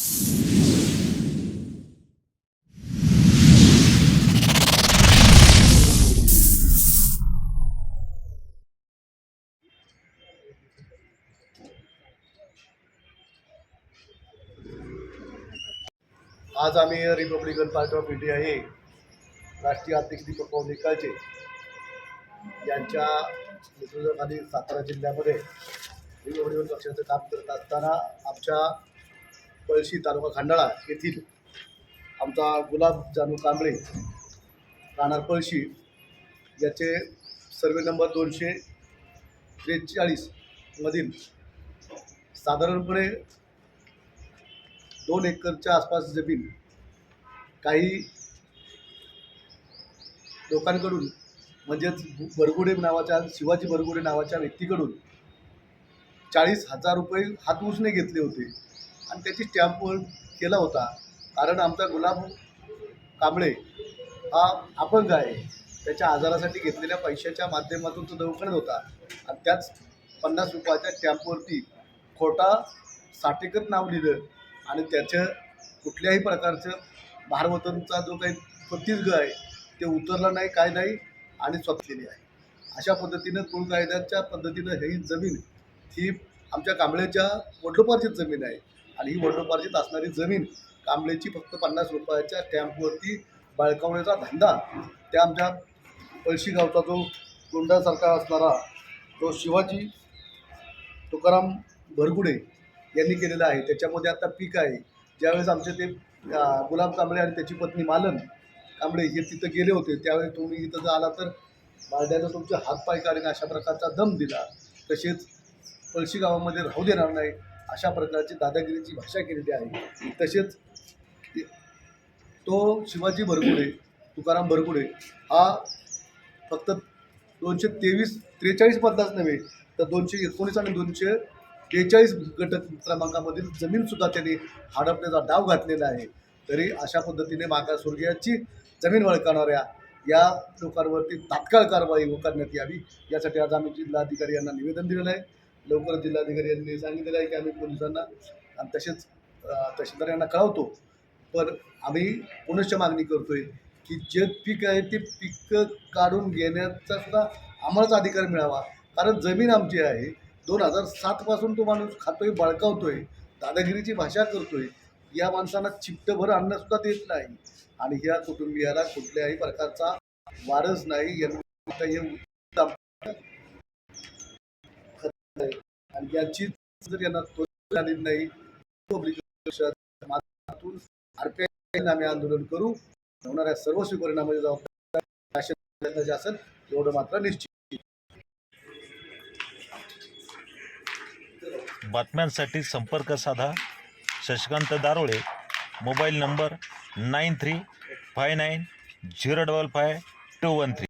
आज आम्ही Republican party of India हे राष्ट्रीय अध्यक्ष दीपक पाहून निकालचे. यांच्या नेतृत्वाखाली सातारा जिल्ह्यामध्ये रिपब्लिकन पक्षाचं काम करत असताना आमच्या पळशी तालुका खांडाळा येथील आमचा गुलाब जानू कांबळे राहणार पळशी याचे सर्वे नंबर दोनशे त्रेचाळीसमधील साधारणपणे दोन एकरच्या आसपास जमीन काही लोकांकडून म्हणजेच बरगुडे नावाच्या शिवाजी बरगुडे नावाच्या व्यक्तीकडून चाळीस हजार रुपये हात उसने घेतले होते. आणि त्याची स्टॅम्पवर केला होता. कारण आमचा गुलाब कांबळे हा अपंग आहे. त्याच्या आजारासाठी घेतलेल्या पैशाच्या माध्यमातून तो दवाखान्यात होता. आणि त्याच पन्नास रुपयाच्या स्टॅम्पवरती खोटा साठेकर नाव लिहिलं. आणि त्याचं कुठल्याही प्रकारचं भारवतनचा जो काही प्रतिर्ग आहे ते उतरला नाही काय नाही आणि स्वतलेली आहे. अशा पद्धतीनं कुळ कायद्याच्या पद्धतीनं ही जमीन ही आमच्या कांबळेच्या वडलोपार्जित जमीन आहे. आणि ही वडलोपार्जित असणारी जमीन कांबळेची फक्त पन्नास रुपयाच्या स्टॅम्पवरती बळकावण्याचा धंदा. त्या आमच्या पळशी गावचा जो गोंडासारखा असणारा तो शिवाजी तुकाराम भरगुडे यांनी केलेला आहे. त्याच्यामध्ये आता पीक आहे. ज्यावेळेस आमचे ते गुलाब कांबळे आणि त्याची पत्नी मालन कांबळे हे तिथं गेले होते त्यावेळी तुम्ही इथं जर आला तर बाळद्यानं तुमचे हातपाय काढीन अशा प्रकारचा दम दिला. तसेच पळशी गावामध्ये राहू देणार नाही. अशा प्रकारची दादागिरीची भाषा केलेली आहे. तसेच ते- तो शिवाजी भरगुडे तुकाराम भरगुडे हा फक्त दोनशे तेवीस त्रेचाळीस मधलाच नव्हे तर दोनशे एकोणीस आणि दोनशे त्रेचाळीस गट क्रमांकामधील जमीनसुद्धा त्यांनी हडपण्याचा डाव घातलेला आहे. तरी अशा पद्धतीने मागासवर्गीयाची जमीन वळकावणाऱ्या या लोकांवरती तात्काळ कारवाई करण्यात यावी यासाठी आज आम्ही जिल्हाधिकारी यांना निवेदन दिलेलं आहे. लवकर जिल्हाधिकारी यांनी सांगितलेलं आहे की आम्ही पोलिसांना आणि तसेच तहसीलदार यांना कळवतो. पण आम्ही पुनश्च मागणी करतोय की जे पीक आहे ते पीक काढून घेण्याचा सुद्धा आम्हालाच अधिकार मिळावा. कारण जमीन आमची आहे दोन हजार सातपासून तो माणूस खातोय बळकावतोय दादागिरीची भाषा करतोय. या माणसांना चिपटभर अन्नसुद्धा देत नाही. आणि या कुटुंबियाला कुठल्याही प्रकारचा वारस नाही. यांना आणि याची जर यांना त्वरित आलेली नाही पब्लिक माध्यमातून आम्ही आंदोलन करू होणाऱ्या सर्व परिणामाची जबाबदारी असेल एवढं मात्र निश्चित. बातम्यांसाठी संपर्क साधा Shashikant Darole mobile number nine three five nine zero double five two one three.